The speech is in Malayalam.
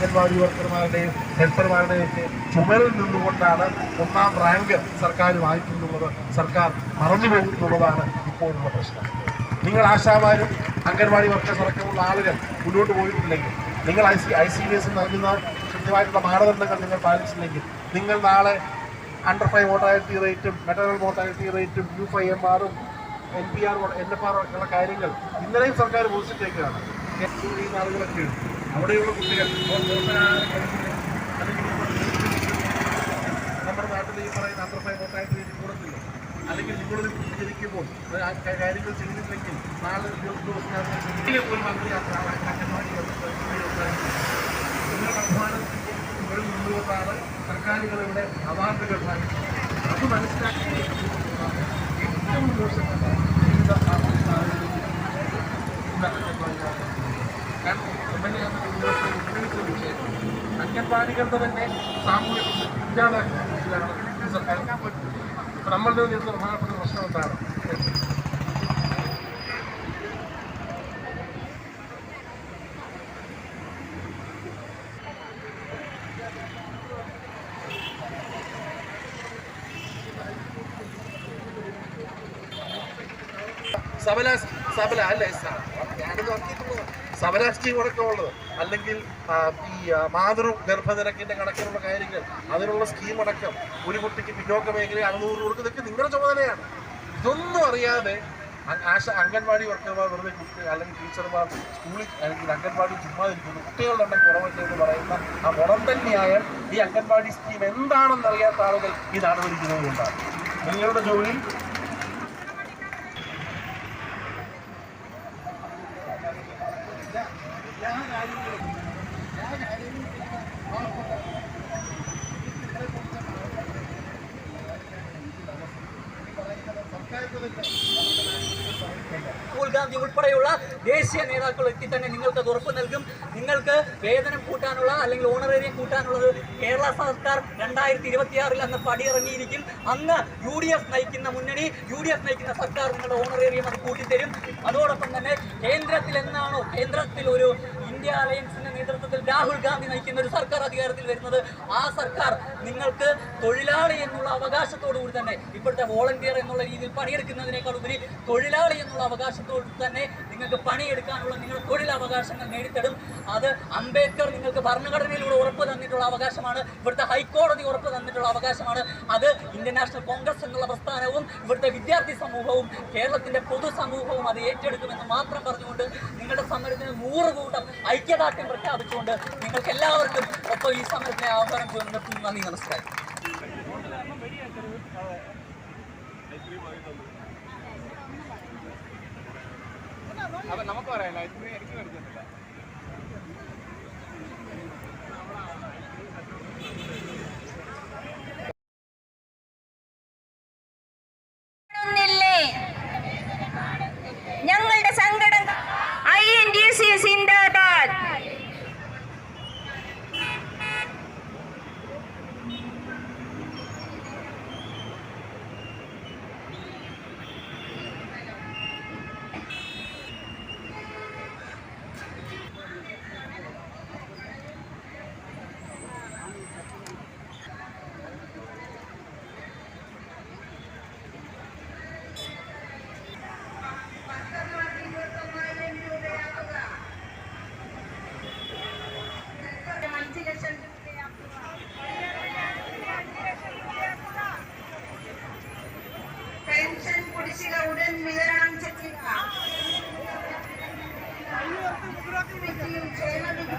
നഴ്സുമാരുടെയും ഹെൽപ്പർമാരുടെയും ഒക്കെ ചുമരിൽ നിന്നുകൊണ്ടാണ് ഒന്നാം റാങ്ക് സർക്കാർ വാങ്ങിക്കുന്നുള്ളത് സർക്കാർ മറന്നു പോകുന്നുള്ളതാണ് ഇപ്പോഴുള്ള പ്രശ്നം. നിങ്ങൾ ആശാമാരും അംഗൻവാടി വർക്കേഴ്സ് അടക്കമുള്ള ആളുകൾ മുന്നോട്ട് പോയിട്ടില്ലെങ്കിൽ നിങ്ങൾ I C I C D S നൽകുന്ന കൃത്യമായിട്ടുള്ള മാനദണ്ഡങ്ങൾ നിങ്ങൾ പാലിച്ചില്ലെങ്കിൽ നിങ്ങൾ നാളെ അണ്ടർ ഫൈവ് മോർട്ടാലിറ്റി റേറ്റും മെറ്ററൽ മോർട്ടാലിറ്റി റേറ്റും യു ഫൈവ് എം ആറും N P R N F R ഉള്ള കാര്യങ്ങൾ ഇന്നലെയും സർക്കാർ പോസിറ്റേക്കാണ് ആളുകളൊക്കെ ഉണ്ട് അവിടെയുള്ള കുട്ടികൾ. നമ്മുടെ നാട്ടിൽ ഈ പറയുന്ന ഫൈവ് മോർട്ടാലിറ്റി റേറ്റ് കൂടത്തില്ല. അല്ലെങ്കിൽ നിങ്ങളൊരു കുട്ടി ആ കാര്യങ്ങൾ ചെയ്തില്ലെങ്കിൽ നാളെ ദിവസം ഒരു മന്ത്രി നിങ്ങളുടെ അധ്വാനത്തിൽ ഒരു മുൻകൂട്ടാണ് സർക്കാരുകളുടെ അവാർഡുകൾ വാങ്ങിക്കുന്നത്. അത് മനസ്സിലാക്കി ഏറ്റവും മോശപ്പെട്ട ജീവിത അംഗൻവാടിയാണ്. കാരണം ഉന്നയിച്ച വിഷയം അംഗൻവാടികളുടെ തന്നെ ഇല്ലാതാക്കുന്നതിലാണ് ഈ സർക്കാർ ഇപ്പൊ നമ്മളുടെ നേരിടുന്ന പ്രധാനപ്പെട്ട പ്രശ്നം എന്താണ് സബല സബല അല്ലേ സ- ഞാനത് നോക്കിയിട്ടുള്ളത് സ്കീം അടക്കമുള്ളത് അല്ലെങ്കിൽ ഈ മാതൃ ഗർഭനിരക്കിന്റെ കണക്കിലുള്ള കാര്യങ്ങൾ അതിനുള്ള സ്കീം അടക്കം ഒരു കുട്ടിക്ക് പിന്നോക്ക മേഖല അറുന്നൂറ് കൊടുക്കുന്നതൊക്കെ നിങ്ങളുടെ ചുമതലയാണ്. ഇതൊന്നും അറിയാതെ ആശ അംഗൻവാടി വർക്കർമാർ വെറുതെ കുട്ടി അല്ലെങ്കിൽ ടീച്ചർമാർ സ്കൂളിൽ അല്ലെങ്കിൽ അംഗൻവാടി ചുമ്മാതിരിക്കുന്നു. കുട്ടികളുടെ എണ്ണം എന്ന് പറയുന്ന ആ ഗുണം തന്നെയായ ഈ അംഗൻവാടി സ്കീം എന്താണെന്നറിയാത്ത ആളുകൾ ഈ നാട് കൊണ്ടാണ് നിങ്ങളുടെ ജോലി രാഹുൽ ഗാന്ധി ഉൾപ്പെടെയുള്ള ദേശീയ നേതാക്കൾ എത്തി തന്നെ നിങ്ങൾക്ക് ഉറപ്പ് നൽകും. നിങ്ങൾക്ക് വേതനം കൂട്ടാനുള്ള അല്ലെങ്കിൽ ഓണറേറിയം കൂട്ടാനുള്ളത് കേരള സർക്കാർ രണ്ടായിരത്തി ഇരുപത്തിയാറിൽ അന്ന് പടിയിറങ്ങിയിരിക്കും. അന്ന് യു ഡി എഫ് നയിക്കുന്ന മുന്നണി യു ഡി എഫ് നയിക്കുന്ന സർക്കാർ നിങ്ങളുടെ ഓണറേറിയം അത് കൂട്ടിത്തരും. അതോടൊപ്പം തന്നെ കേന്ദ്രത്തിൽ എന്നാണോ കേന്ദ്രത്തിൽ ഒരു ഇന്ത്യ അലയൻസിന്റെ നേതൃത്വത്തിൽ രാഹുൽ ഗാന്ധി നയിക്കുന്ന ഒരു സർക്കാർ അധികാരത്തിൽ വരുന്നത് ആ സർക്കാർ നിങ്ങൾക്ക് തൊഴിലാളി എന്നുള്ള അവകാശത്തോടു കൂടി തന്നെ ഇപ്പോഴത്തെ വോളണ്ടിയർ എന്നുള്ള രീതിയിൽ പണിയെടുക്കുന്നതിനേക്കാൾ ഉപരി തൊഴിലാളി എന്നുള്ള അവകാശത്തോട് തന്നെ നിങ്ങൾക്ക് പണിയെടുക്കാനുള്ള നിങ്ങളുടെ തൊഴിലവകാശങ്ങൾ നേടിത്തരും. അത് അംബേദ്കർ നിങ്ങൾക്ക് ഭരണഘടനയിലൂടെ ഉറപ്പ് തന്നിട്ടുള്ള അവകാശമാണ്. ഇവിടുത്തെ ഹൈക്കോടതി ഉറപ്പ് തന്നിട്ടുള്ള അവകാശമാണ്. അത് ഇന്ത്യൻ നാഷണൽ കോൺഗ്രസ് എന്നുള്ള പ്രസ്ഥാനവും ഇവിടുത്തെ വിദ്യാർത്ഥി സമൂഹവും കേരളത്തിന്റെ പൊതുസമൂഹവും അത് ഏറ്റെടുക്കുമെന്ന് മാത്രം പറഞ്ഞുകൊണ്ട് നിങ്ങളുടെ സമരത്തിന് നൂറ് കൂട്ടം ഐക്യദാർഢ്യം പ്രഖ്യാപിച്ചുകൊണ്ട് നിങ്ങൾക്ക് എല്ലാവർക്കും ഒപ്പം ഈ സമരത്തിന് ആഹ്വാനം ചെയ്യുന്നു നന്ദി നമസ്കാരം. അപ്പൊ നമുക്ക് പറയാലോ ഐസ്ക്രീം എനിക്ക് മേടിച്ചിട്ടില്ല వివరణం చర్చిస్తా చేయన విధ